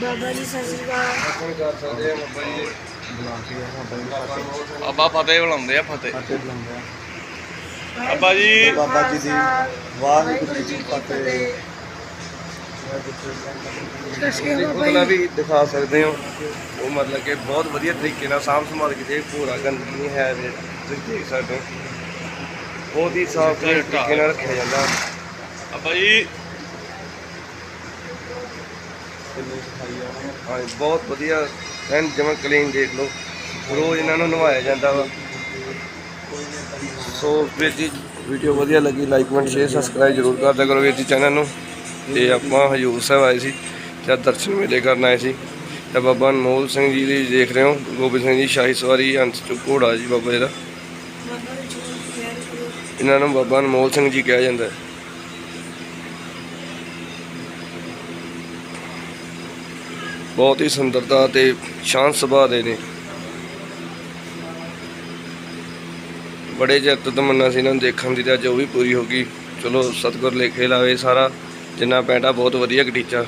ਬਾਬਾ ਜੀ ਸਤਿ ਸ਼੍ਰੀ ਅਕਾਲ। ਬਾਬਾ ਫਤਿਹ ਬੁਲਾਉਂਦੇ ਆ ਫਤਿਹ। ਫਤਿਹ ਬੁਲਾਉਂਦੇ ਆ ਬਾਬਾ ਜੀ ਬਾਬਾ ਜੀ ਦੀ ਵਾਹਿਗੁਰੂ ਜੀ ਕੀ ਫਤਿਹ। ਅਕਾਲ ਬਾਬਾ ਵੀ ਦਿਖਾ ਸਕਦੇ ਹੋ। ਉਹ ਮਤਲਬ ਕਿ ਬਹੁਤ ਵਧੀਆ ਤਰੀਕੇ ਨਾਲ ਸਾਂਭ ਸੰਭਾਲ ਕੇ ਜੇ ਪੂਰਾ ਗੰਦਗੀ ਨਹੀਂ ਹੈ ਜੇ। ਤੁਸੀਂ ਦੇਖ ਸਕਦੇ ਹੋ। ਬਹੁਤ ਹੀ ਸਾਫ਼ ਤਰੀਕੇ ਨਾਲ ਰੱਖਿਆ ਜਾਂਦਾ। ਬਾਬਾ ਜੀ ਕਿੰਨੀ ਸਫ਼ਾਈ ਆ ਉਹਨਾਂ ਹਾਂ ਬਹੁਤ ਵਧੀਆ। ਐਨ ਜਮਾ ਕਲੀਨ ਦੇਖ ਲਓ। ਰੋਜ਼ ਇਹਨਾਂ ਨੂੰ ਨਵਾਇਆ ਜਾਂਦਾ ਵਾ। ਸੋ ਵੀਰ ਜੀ ਵੀਡੀਓ ਵਧੀਆ ਲੱਗੀ ਲਾਈਕ ਕਮੈਂਟ ਸ਼ੇਅਰ ਸਬਸਕ੍ਰਾਈਬ ਜਰੂਰ ਕਰਦਿਆ ਕਰੋ ਵੀਰ ਜੀ ਚੈਨਲ ਨੂੰ। ਤੇ ਆਪਾਂ ਹਜੂਰ ਸਾਹਿਬ ਆਏ ਸੀ ਜਦ ਦਰਸ਼ਨ ਮੇਲੇ ਕਰਨ ਆਏ ਸੀ। ਤੇ ਬਾਬਾ ਅਨਮੋਲ ਸਿੰਘ ਜੀ ਦੀ ਦੇਖ ਰਹੇ ਹੋ ਗੋਬਿੰਦ ਸਿੰਘ ਜੀ ਸ਼ਾਹੀ ਸਵਾਰੀ ਚੁ ਘੋੜਾ ਜੀ ਬਾਬਾ ਜੀ ਦਾ। ਜੀ ਕਰੋ ਇਹਨਾਂ ਨੂੰ ਬਾਬਾ ਅਨਮੋਲ ਸਿੰਘ ਜੀ ਕਿਹਾ ਜਾਂਦਾ ਹੈ। ਬਹੁਤ ਹੀ ਸੁੰਦਰਤਾ ਤੇ ਸ਼ਾਂਤ ਸੁਭਾਅ ਦੇ ਨੇ। ਬੜੇ ਚਿਰ ਤਮੰਨਾ ਸੀ ਇਹਨਾਂ ਨੂੰ ਦੇਖਣ ਦੀ ਤੇ ਅੱਜ ਉਹ ਵੀ ਪੂਰੀ ਹੋ ਗਈ। ਚਲੋ ਸਤਿਗੁਰ ਲੇਖੇ ਲਾਵੇ ਸਾਰਾ, ਜਿੰਨਾ ਪੈਂਡਾ ਬਹੁਤ ਵਧੀਆ ਗਟੀਚਾ